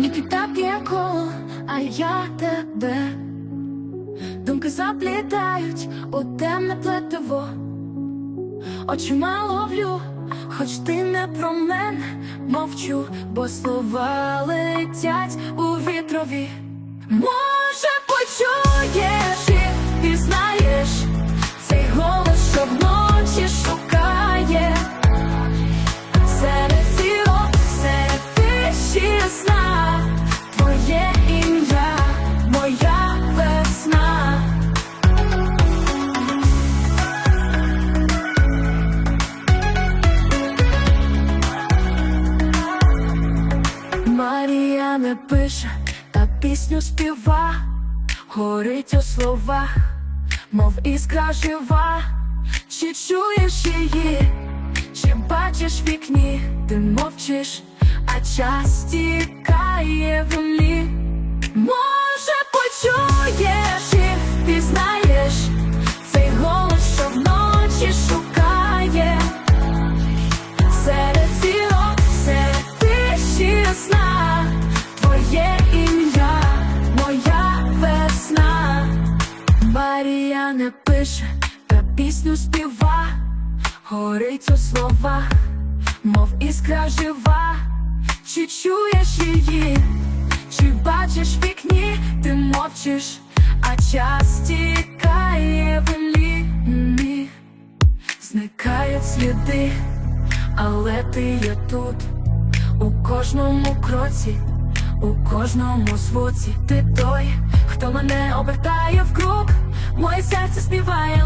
Віта так, коло, а я тебе. Думки заплітають у темне плетиво. Очима ловлю, хоч ти не про мене мовчу, бо слова летять у вітрові. Може, почуєш не пише, та пісню співа, горить у словах, мов іскра жива, чи чуєш її, чи бачиш в вікні, ти мовчиш, а час тікає в млі. Може, почуєш і пізнаєш цей голос, що вночі шукає. Серед зірок, серед тиші сна, твоє ім'я, моя весна. Марія не пише, та пісню співа, горить у словах, мов іскра жива, чи чуєш її, чи бачиш в вікні, ти мовчиш, а час тікає в. Млі. Зникають сліди, але ти є тут, у кожному кроці, у кожному звуці. Ти той, хто мене обертає в круг, моє серце співає